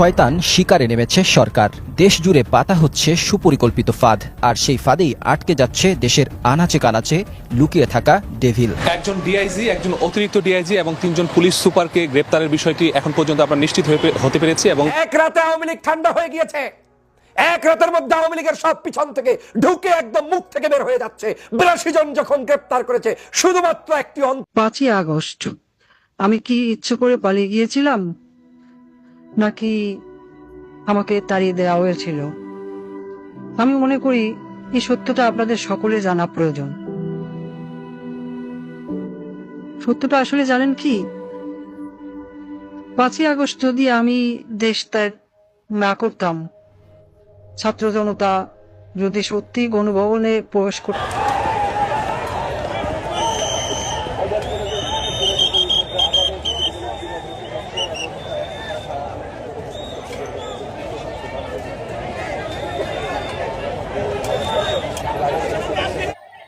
শয়তান শিকারে নেমেছে সরকার। দেশ জুড়ে পাতা হচ্ছে সুপরিকল্পিত ফাঁদ আর সেই ফাঁদেই আটকে যাচ্ছে দেশের আনাচে কানাচে লুকিয়ে থাকা ডেভিল। একজন ডিআইজি একজন অতিরিক্ত ডিআইজি এবং তিনজন পুলিশ সুপারকে গ্রেপ্তারের বিষয়টি এখন পর্যন্ত আমরা নিশ্চিত হয়ে হতে পেরেছি এবং এক রাতে আওয়ামী লীগ ঠান্ডা হয়ে গিয়েছে। এক রাতের মধ্যে আওয়ামী লীগের সব পিছন থেকে ঢুকে একদম মুখ থেকে বের হয়ে যাচ্ছে। বিরাশি জন যখন গ্রেপ্তার করেছে শুধুমাত্র একটি অন্ত পাঁচই আগস্ট। আমি কি ইচ্ছে করে পালিয়ে গিয়েছিলাম? নাকি আমাকে তাড়িয়ে দেওয়া হয়েছিল? আমি মনে করি এই সত্যটা আপনাদের সকলে জানা প্রয়োজন। সত্যটা আসলে জানেন কি? পাঁচই আগস্ট যদি আমি দেশ ত্যাগ না করতাম, ছাত্র জনতা যদি সত্যি গণভবনে প্রবেশ করত।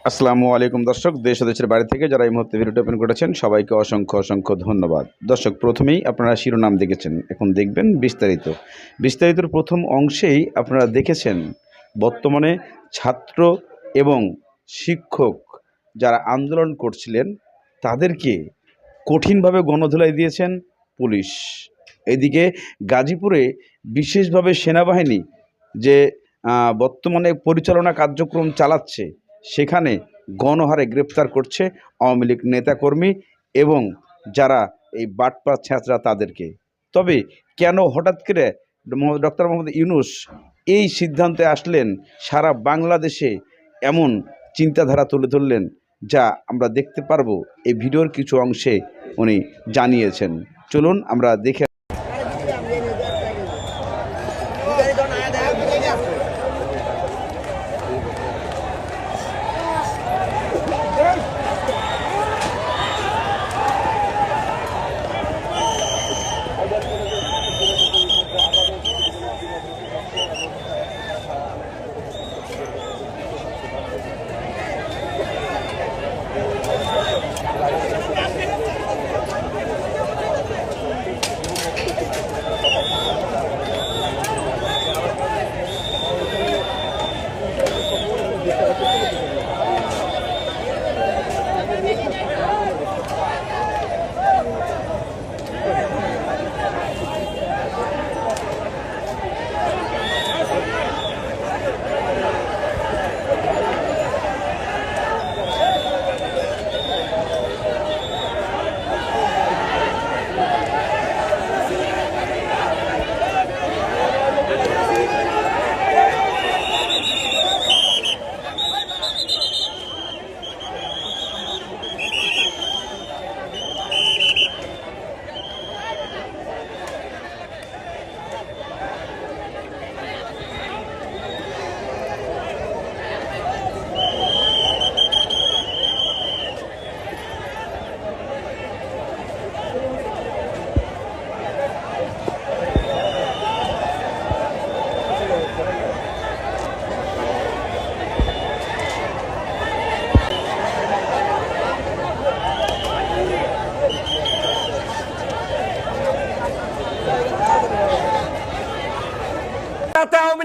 আসসালামু আলাইকুম দর্শক, দেশ দেশের বাড়ি থেকে যারা এই মুহূর্তে ভিডিওটি ওপেন করেছেন, সবাইকে অসংখ্য অসংখ্য ধন্যবাদ। দর্শক, প্রথমেই আপনারা শিরোনাম দেখেছেন, এখন দেখবেন বিস্তারিত। বিস্তারিতর প্রথম অংশেই আপনারা দেখেছেন, বর্তমানে ছাত্র এবং শিক্ষক যারা আন্দোলন করছিলেন, তাদেরকে কঠিনভাবে গণধুলাই দিয়েছেন পুলিশ। এদিকে গাজীপুরে বিশেষভাবে সেনাবাহিনী যে বর্তমানে পরিচালনা কার্যক্রম চালাচ্ছে সেখানে গণহারে গ্রেপ্তার করছে আওয়ামী লীগ নেতাকর্মী এবং যারা এই বাটপা ছ্যাঁচড়া তাদেরকে। তবে কেন হঠাৎ করে ডক্টর মোহাম্মদ ইউনুস এই সিদ্ধান্তে আসলেন, সারা বাংলাদেশে এমন চিন্তাধারা তুলে ধরলেন যা আমরা দেখতে পারব। এই ভিডিওর কিছু অংশে উনি জানিয়েছেন। চলুন আমরা দেখে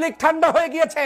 লীগ ঠান্ডা হয়ে গিয়েছে।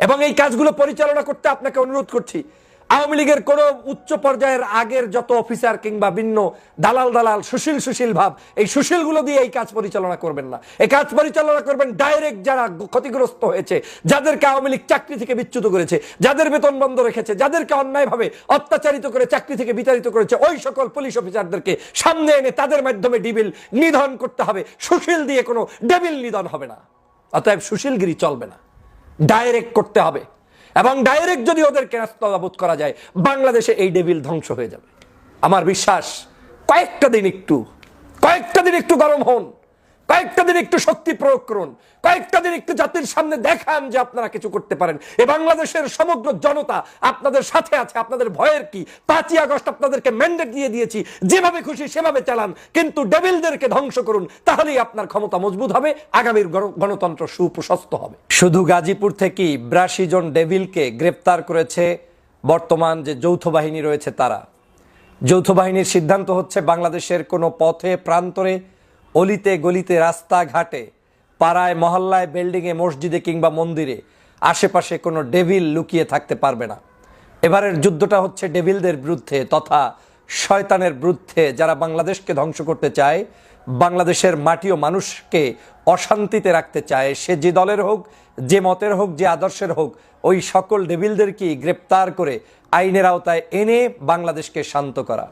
এবং এই কাজগুলো পরিচালনা করতে আপনাকে অনুরোধ করছি, আওয়ামী লীগের কোন উচ্চ পর্যায়ের আগের যত অফিসার কিংবা ভিন্ন দালাল দালাল, সুশীল সুশীল ভাব, এই সুশীলগুলো দিয়ে এই কাজ পরিচালনা করবেন না। এই কাজ পরিচালনা করবেন ডাইরেক্ট যারা ক্ষতিগ্রস্ত হয়েছে, যাদেরকে আওয়ামী লীগ চাকরি থেকে বিচ্যুত করেছে, যাদের বেতন বন্ধ রেখেছে, যাদেরকে অন্যায়ভাবে অত্যাচারিত করে, চাকরি থেকে বিতাড়িত করেছে, ওই সকল পুলিশ অফিসারদেরকে সামনে এনে তাদের মাধ্যমে ডিবিল নিধন করতে হবে। সুশীল দিয়ে কোনো ডেবিল নিধন হবে না। অতএব সুশীলগিরি চলবে না। ডাইরেক্ট করতে হবে। এবং ডাইরেক্ট যদি ওদেরকে রাস্তাবোধ করা যায়, বাংলাদেশে এই ডেভিল ধ্বংস হয়ে যাবে। আমার বিশ্বাস, কয়েকটা দিন একটু, কয়েকটা দিন একটু গরম হন। কয়েকটা দিন একটু শক্তি প্রয়োগ করুন। কয়েকটা দিন একটু জাতির সামনে দেখান যে আপনারা কিছু করতে পারেন। এ বাংলাদেশের সমগ্র জনতা আপনাদের সাথে আছে, আপনাদের ভয়ের কি? পাঁচই আগস্ট আপনাদেরকে ম্যান্ডেট দিয়ে দিয়েছি, যেভাবে খুশি সেভাবে চালান। কিন্তু ডেভিলদেরকে ধ্বংস করুন, তাহলেই আপনার ক্ষমতা মজবুত হবে, আগামীর গণ- গণতন্ত্র সুপ্রশস্ত হবে। শুধু গাজীপুর থেকেই বিরাশি জন ডেভিলকে গ্রেপ্তার করেছে বর্তমান যে যৌথ বাহিনী রয়েছে তারা। যৌথ বাহিনীর সিদ্ধান্ত হচ্ছে বাংলাদেশের কোনো পথে, প্রান্তরে অলিতে গলিতে রাস্তাঘাটে, পাড়ায়, মহল্লায়, বিল্ডিংয়ে, মসজিদে কিংবা মন্দিরে, আশেপাশে কোনো ডেভিল লুকিয়ে থাকতে পারবে না। এবারের যুদ্ধটা হচ্ছে ডেভিলদের বিরুদ্ধে তথা শয়তানের বিরুদ্ধে যারা বাংলাদেশকে ধ্বংস করতে চায়, বাংলাদেশের মাটি ও মানুষকে অশান্তিতে রাখতে চায়, সে যে দলের হোক, যে মতের হোক, যে আদর্শের হোক, ওই সকল ডেভিলদেরকেই গ্রেপ্তার করে আইনের আওতায় এনে বাংলাদেশকে শান্ত করা।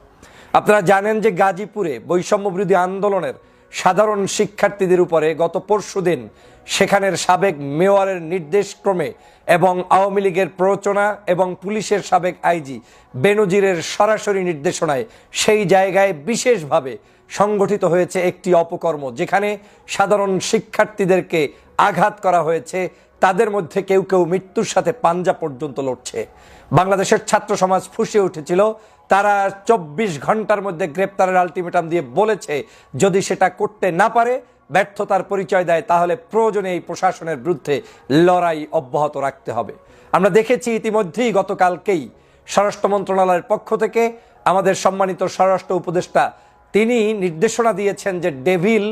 আপনারা জানেন যে গাজীপুরে বৈষম্য বিরোধী আন্দোলনের সাধারণ শিক্ষার্থীদের উপরে গত পরশু দিন সেখানের সাবেক মেয়রের নির্দেশক্রমে এবং আওয়ামী লীগের প্ররোচনা এবং পুলিশের সাবেক আইজি বেনজিরের সরাসরি নির্দেশনায় সেই জায়গায় বিশেষভাবে সংগঠিত হয়েছে একটি অপকর্ম, যেখানে সাধারণ শিক্ষার্থীদেরকে আঘাত করা হয়েছে। তাদের মধ্যে কেউ কেউ মৃত্যুর সাথে পাঞ্জা পর্যন্ত লড়ছে। বাংলাদেশের ছাত্র সমাজ ফুসে উঠেছিল। তারা চব্বিশ ঘণ্টার মধ্যে গ্রেপ্তারের আলটিমেটাম দিয়ে বলেছে, যদি সেটা করতে না পারে, ব্যর্থতার পরিচয় দেয়, তাহলে প্রয়োজনে এই প্রশাসনের বিরুদ্ধে লড়াই অব্যাহত রাখতে হবে। আমরা দেখেছি ইতিমধ্যেই গতকালকেই স্বরাষ্ট্র মন্ত্রণালয়ের পক্ষ থেকে আমাদের সম্মানিত স্বরাষ্ট্র উপদেষ্টা তিনি নির্দেশনা দিয়েছেন যে ডেভিল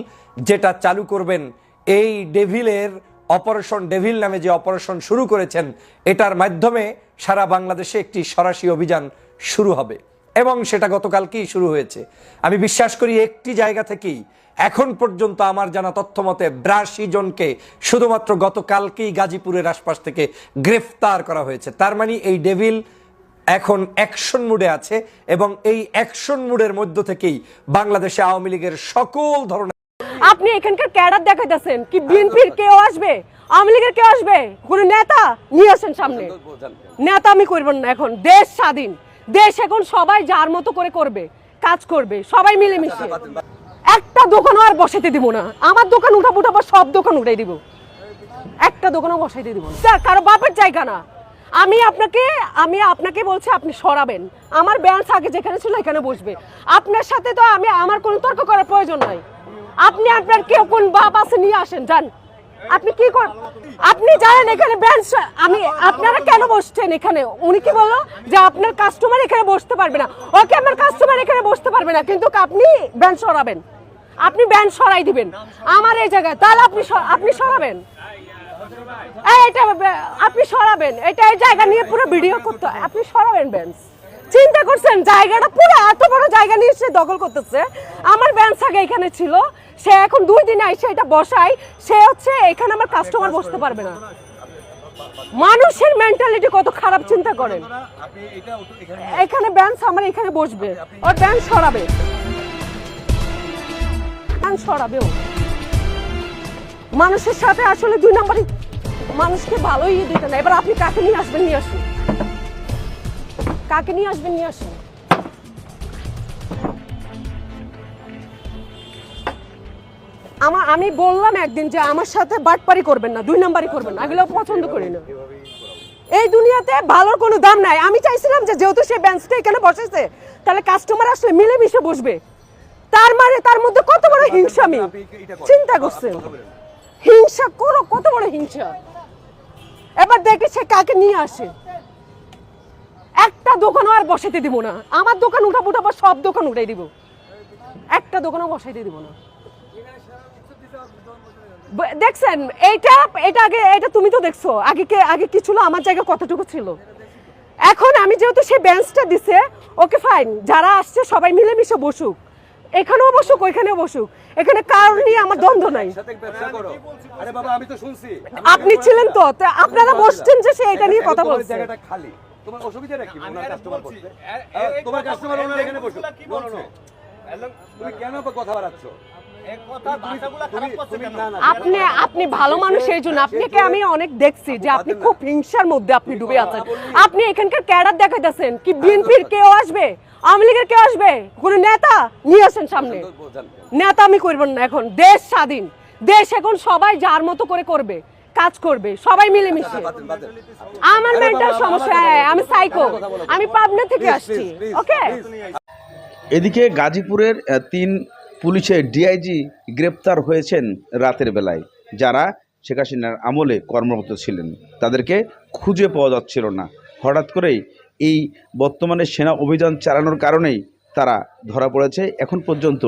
যেটা চালু করবেন, এই ডেভিলের অপারেশন, ডেভিল নামে যে অপারেশন শুরু করেছেন, এটার মাধ্যমে সারা বাংলাদেশে একটি সরাসরি অভিযান শুরু হবে। এবং সেটা গতকালকেই শুরু হয়েছে। আমি বিশ্বাস করি একটি জায়গা থেকেই এখন পর্যন্ত আমার জানা তথ্য মতে বিরাশি জনকে শুধুমাত্র গতকালকেই গাজীপুরের আশপাশ থেকে গ্রেফতার করা হয়েছে। তার মানে এই ডেভিল এখন অ্যাকশন মুডে আছে এবং এই অ্যাকশন মুডের মধ্য থেকেই বাংলাদেশে আওয়ামী লীগের সকল ধরনের আপনি এখানকার ক্যাডার দেখাইতেছেন কি বিএনপির কেউ আসবে? আওয়ামী লীগের কেউ আসবে? কোন নেতা নিয়ে আসেন সামনে। নেতা আমি করবেন না এখন। দেশ স্বাধীন। দেশ এখন সবাই যার মতো করে করবে, কাজ করবে, সবাই মিলেমিশে। একটা দোকানও আর বসাইতে দিব না। আমার দোকান উঠাবো উঠাবো সব দোকান উঠাই দিব। একটা দোকানও বসাইতে দিব না। কারও বাপের জায়গা না। আমি আপনাকে আমি আপনাকে বলছি, আপনি সরাবেন। আমার ব্যান্স আগে যেখানে ছিল এখানে বসবে। আপনার সাথে তো আমি, আমার কোনো তর্ক করার প্রয়োজন নাই। আপনি আপনার কেউ কোন বাপ আছে নিয়ে আসেন, যান। আপনি কি কর, আপনি জানেন এখানে ব্যান্স আমি, আপনারা কেন বসছেন এখানে? উনি কি বলল? যে আপনার কাস্টমার এখানে বসতে পারবে না। ওকে আমার কাস্টমার এখানে বসতে পারবে না, কিন্তু আপনি ব্যান্ড সরাবেন। আপনি ব্যান্ড সরাই দিবেন। আমার এই জায়গায়, তাহলে আপনি আপনি সরাবেন। এটা আপনি সরাবেন। এটা এই জায়গা নিয়ে পুরো ভিডিও করতে। আপনি সরাবেন বেঞ্চ চিন্তা করছেন, জায়গাটা পুরো এত বড় জায়গা নিয়ে সে দখল করতেছে। আমার বেঞ্চ আগে এখানে ছিল। সে এখন দুই দিন আইসে এটা বসাই সে হচ্ছে, এখানে আমার কাস্টমার বসতে পারবে না। মানুষের মেন্টালিটি কত খারাপ, চিন্তা করেন। এখানে বেঞ্চ আমার এখানে বসবে। ওর বেঞ্চ সরাবে। বেঞ্চ সরাবে ও মানুষের সাথে আসলে দুই নম্বরই মানুষকে ভালোই দিতে না। এবার আপনি কাকে নিয়ে আসবেন, নিয়ে আসুন। কাকে নিয়ে আসবেন, নিয়ে আসুন। আমার আমি বললাম একদিন যে আমার সাথে বাটপারি করবেন না, দুই নাম্বারই করবেন না। এগুলো পছন্দ করি না। এই দুনিয়াতে ভালোর কোনো দাম নাই। আমি চাইছিলাম যে যেহেতু সে বেঞ্চটা এখানে বসেছে, তাহলে কাস্টমার আসলে মিলেমিশে বসবে। তার মানে তার মধ্যে কত বড় হিংসামি চিন্তা করছেন। হিংসা করো, কত বড় হিংসা। এবার দেখি সে কাকে নিয়ে আসে। একটা দোকানও আর বসাইতে দিব না। আমার দোকান উঠাবো উঠাবো সব দোকান উঠাই দিব। একটা দোকানও বসাইতে দিব না। দেখছেন, এইটা এটা আগে এটা তুমি তো দেখছ। আগে কে, আগে কি ছিল? আমার জায়গা কতটুকু ছিল? এখন আমি যেহেতু সে বেঞ্চটা দিছে, ওকে ফাইন যারা আসছে সবাই মিলেমিশে বসুক। এখানেও বসুক ওইখানেও বসুক। এখানে কারণ নিয়ে আমার দ্বন্দ্ব নাই। আরে বাবা আমি তো শুনছি। আপনি ছিলেন তো আপনারা বসছেন যে সে এটা নিয়ে কথা বলছে। তোমার অসুবিধা নাকি ওনার কাস্টমার বসতে তোমার কাস্টমার এখানে বসুক. তুমি কেন কথা বাড়াচ্ছ? আপনি আপনি ভালো মানুষ এই জন্য। আপনাকে আমি অনেক দেখছি যে আপনি খুব হিংসার মধ্যে আপনি ডুবে আছেন। আপনি এখানকার ক্যাডার দেখাইতেছেন। কি বিএনপির কেউ আসবে? আওয়ামী লীগের কেউ আসবে? কোন নেতা? নিয়ে আসেন সামনে। নেতা আমি করবেন না এখন। দেশ স্বাধীন। দেশ এখন সবাই যার মতো করে করবে কাজ করবে সবাই মিলেমিশে। আমার মেন্টাল সমস্যা হ্যাঁ, আমি সাইকো আমি পাবনা থেকে আসছি। ওকে এদিকে গাজীপুরের তিন পুলিশের ডিআইজি গ্রেপ্তার হয়েছেন রাতের বেলায়, যারা শেখ হাসিনার আমলে কর্মরত ছিলেন। তাদেরকে খুঁজে পাওয়া যাচ্ছিল না। হঠাৎ করেই এই বর্তমানে সেনা অভিযান চালানোর কারণেই তারা ধরা পড়েছে। এখন পর্যন্ত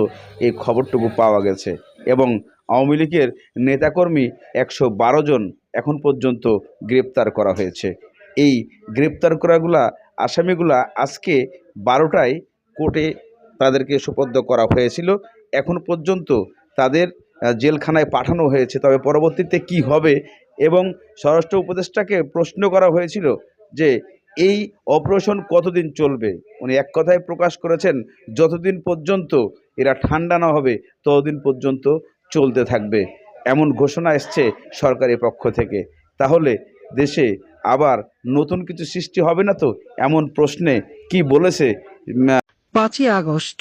এই খবরটুকু পাওয়া গেছে এবং আওয়ামী লীগের নেতাকর্মী একশো বারো জন এখন পর্যন্ত গ্রেপ্তার করা হয়েছে। এই গ্রেপ্তার করাগুলা, আসামিগুলা আজকে বারোটায় কোর্টে তাদেরকে সুপর্দ করা হয়েছিল। এখন পর্যন্ত তাদের জেলখানায় পাঠানো হয়েছে। তবে পরবর্তীতে কি হবে এবং স্বরাষ্ট্র উপদেষ্টাকে প্রশ্ন করা হয়েছিল যে, এই অপারেশন কতদিন চলবে? উনি এক কথায় প্রকাশ করেছেন, যতদিন পর্যন্ত এরা ঠান্ডা না হবে, ততদিন পর্যন্ত চলতে থাকবে। এমন ঘোষণা এসছে সরকারি পক্ষ থেকে। তাহলে দেশে আবার নতুন কিছু সৃষ্টি হবে না তো? এমন প্রশ্নে কি বলেছে? পাঁচই আগস্ট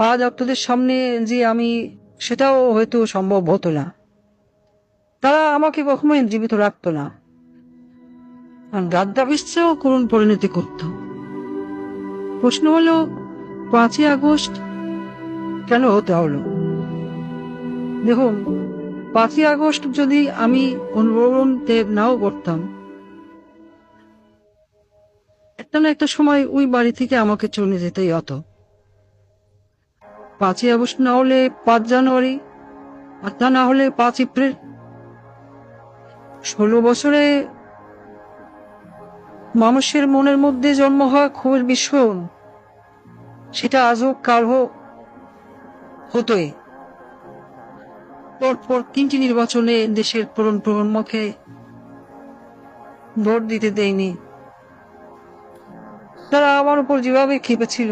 আজ আপনাদের সামনে যে আমি সেটাও হয়তো সম্ভব হতো না। তারা আমাকে কখনোই জীবিত রাখত না। রাদ্দাবিশ্বেও করুণ পরিণতি করত প্রশ্ন হলো, পাঁচই আগস্ট কেন হতে হলো? দেখুন, পাঁচই আগস্ট যদি আমি অনুভবন ত্যাগ নাও করতাম, একটা না একটা সময় ওই বাড়ি থেকে আমাকে চলে যেতেই হতো। পাঁচই আগস্ট না হলে পাঁচ জানুয়ারি, আর তা না হলে পাঁচ এপ্রিল। ষোলো বছরে মানুষের মনের মধ্যে জন্ম হওয়া ক্ষোভের বিস্ফোরণ সেটা আজও কাল হোক, হতোই। পরপর তিনটি নির্বাচনে দেশের প্রবণ প্রজন্মকে ভোট দিতে দেয়নি। তারা আমার উপর যেভাবে খেপেছিল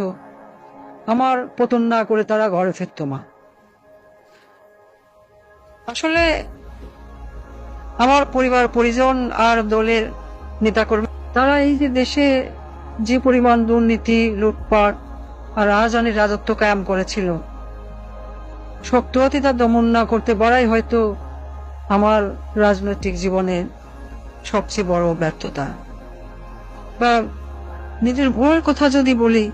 আমার পতন না করে তারা ঘরে ফিরত মা। আসলে আমার পরিবার, পরিজন আর দলের নেতাকর্মী, তারা এই যে দেশে যে পরিমাণ দুর্নীতি, লুটপাট আর রাজধানীর রাজত্ব কায়েম করেছিল শক্ত তা দমন না করতে পারাই হয়তো আমার রাজনৈতিক জীবনের সবচেয়ে বড় ব্যর্থতা। বা নিজের ভয়ের কথা যদি বলি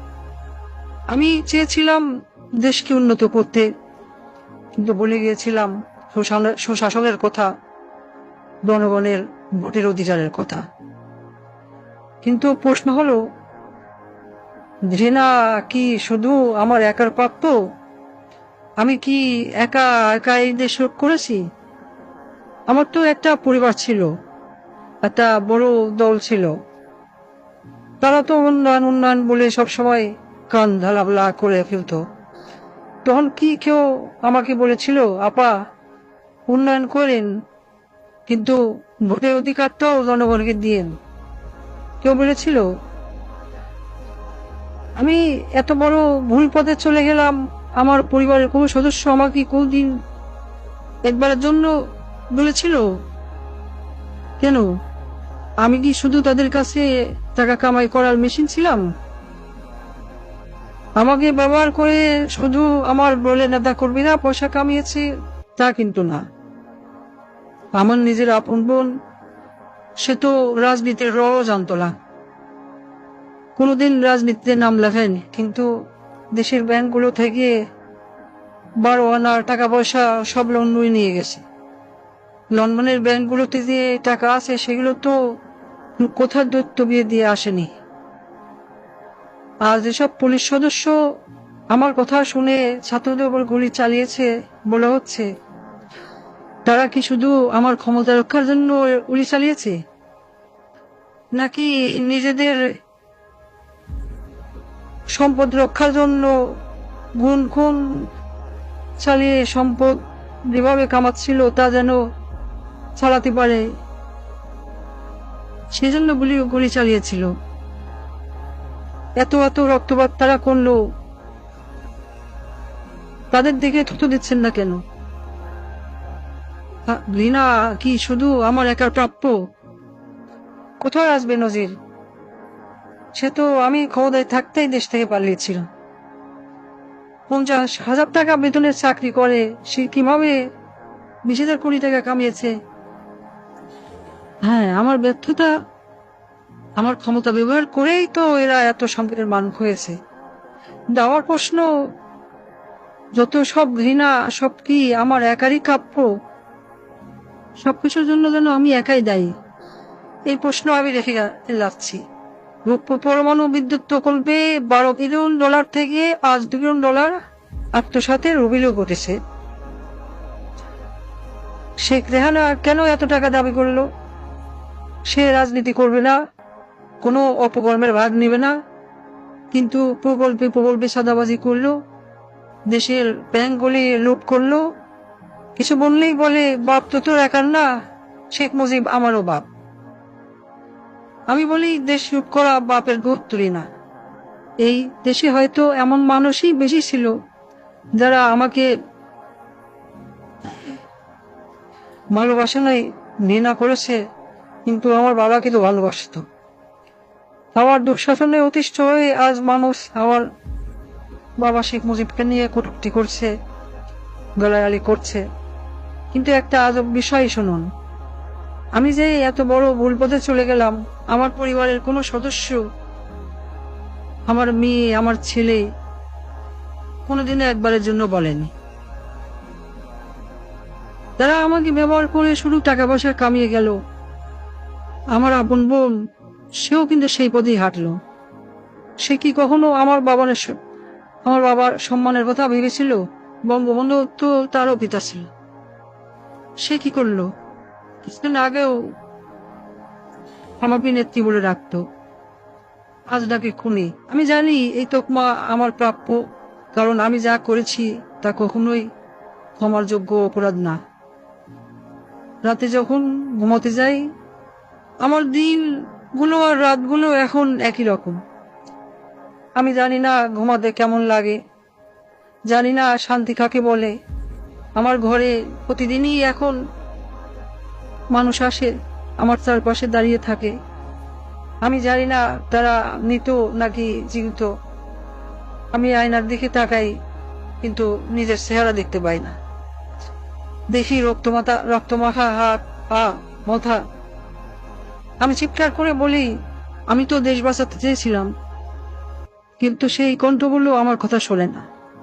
চেয়েছিলাম দেশকে উন্নত করতে, কিন্তু বলে গিয়েছিলাম সুশাসনের- কথা, জনগণের ভোটের অধিকারের কথা। কিন্তু প্রশ্ন হলো, ঘৃণা কি শুধু আমার একার প্রাপ্ত আমি কি একা একা এই দেশ করেছি? আমার তো একটা পরিবার ছিল, একটা বড় দল ছিল। তারা তো উন্নয়ন উন্নয়ন বলে সবসময় কান ঢালাবলা করে ফেলতো। তখন কি কেউ আমাকে বলেছিল, আপা, উন্নয়ন করেন, কিন্তু ভোটের অধিকারটাও জনগণকে দিয়েন। কেউ বলেছিল, আমি এত বড় ভুল পথে চলে গেলাম, আমার পরিবারের কোনো সদস্য আমাকে কোনদিন একবারের জন্য বলেছিল? কেন? আমি কি শুধু তাদের কাছে টাকা কামাই করার মেশিন ছিলাম? আমাকে ব্যবহার করে শুধু আমার বলে নেতা কর্মীরা পয়সা কামিয়েছে, তা কিন্তু না। আমার নিজের আপন বোন, সে তো রাজনীতির র জানতো না কোনোদিন রাজনীতিতে নাম লেখেনি, কিন্তু দেশের ব্যাংকগুলো থেকে বারো আনার টাকা পয়সা সব লোন নিয়ে গেছে। লন্ডনের ব্যাংকগুলোতে যে টাকা আছে, সেগুলো তো কোথার দৈত্য বিয়ে দিয়ে আসেনি। আর যেসব পুলিশ সদস্য আমার কথা শুনে ছাত্রদের উপর গুলি চালিয়েছে বলা হচ্ছে। তারা কি শুধু আমার ক্ষমতা রক্ষার জন্য গুলি চালিয়েছে? নাকি নিজেদের সম্পদ রক্ষার জন্য গুণ খুন চালিয়ে সম্পদ যেভাবে কামাচ্ছিল তা যেন চালাতে পারে, সেজন্য গুলি গুলি চালিয়েছিল। এত এত রক্তপাত তারা করল। তাদের দিকে থুতু দিচ্ছেন না কেন? ঘৃণা কি শুধু আমার একার প্রাপ্য? কোথায় আসবে নজির? সে তো আমি ক্ষমতায় থাকতেই দেশ থেকে পালিয়েছিলাম পঞ্চাশ হাজার টাকা বেতনের চাকরি করে, সে কীভাবে বিশ হাজার কোটি টাকা কামিয়েছে? হ্যাঁ আমার ব্যর্থতা আমার ক্ষমতা ব্যবহার করেই তো এরা এত সম্পদের মান হয়েছে। দেওয়ার প্রশ্ন, যত সব ঘৃণা, সব কি আমার একারই কাপ্য সবকিছুর জন্য যেন আমি একাই দায়ী। এই প্রশ্ন আমি রেখে যাচ্ছি। পরমাণু বিদ্যুৎ প্রকল্পে বারো বিলিয়ন ডলার থেকে পাঁচ বিলিয়ন ডলার আত্মসাতের অভিযোগ ঘটেছে। শেখ রেহানা কেন এত টাকা দাবি করল? সে রাজনীতি করবে না। কোনো অপকর্মের ভাগ নেবে না। কিন্তু প্রকল্পে প্রকল্পে সাদাবাজি করল, দেশের ব্যাংকগুলি লুট করল। কিছু বললেই বলে, বাপ তো তোর একার না, শেখ মুজিব আমারও বাপ। আমি বলি, দেশ লুট করা বাপের গোত্তরি না। এই দেশে হয়তো এমন মানুষই বেশি ছিল, যারা আমাকে ভালোবাসে নাই, ঘৃণা করেছে, কিন্তু আমার বাবাকে তো ভালোবাসতো। আমার দুঃশাসনে অতিষ্ঠ হয়ে আজ মানুষ আমার বাবা শেখ মুজিবকে নিয়ে কটুক্তি করছে, গলাগালি করছে। কিন্তু একটা আজব বিষয় শুনুন। আমি যে এত বড় ভুল পথে চলে গেলাম, আমার পরিবারের কোনো সদস্য, আমার মেয়ে, আমার ছেলে, কোনোদিনও একবারের জন্য বলেনি। তারা আমাকে ব্যবহার করে শুধু টাকা পয়সা কামিয়ে গেল। আমার আপন বোন সেও কিন্তু সেই পথেই হাঁটলো। সে কি কখনো আমার বাবার আমার বাবার সম্মানের কথা ভেবেছিল? বঙ্গবন্ধু তো তারও পিতা ছিল। সে কি করল? কিছুদিন আগেও আমাকে নেত্রী বলে রাখতো আজ ডাকে খুনি। আমি জানি এই তোকমা আমার প্রাপ্য, কারণ আমি যা করেছি তা কখনোই ক্ষমার যোগ্য অপরাধ না। রাতে যখন ঘুমাতে যাই, আমার দিনগুলো আর রাতগুলো এখন একই রকম। আমি জানি না ঘুমাতে কেমন লাগে। জানি না শান্তি কাকে বলে। আমার ঘরে প্রতিদিনই এখন মানুষ আসে, আমার চারপাশে দাঁড়িয়ে থাকে। আমি জানি না তারা মৃত নাকি জীবিত। আমি আয়নার দিকে তাকাই, কিন্তু নিজের চেহারা দেখতে পাই না। দেখি রক্তমাতা রক্তমাখা হাত, পা, মাথা। আমি চিৎকার করে বলি, আমি তো দেশ বাঁচাতে চেয়েছিলাম। কিন্তু সেই কণ্ঠগুলো আমার কথা শোনে না।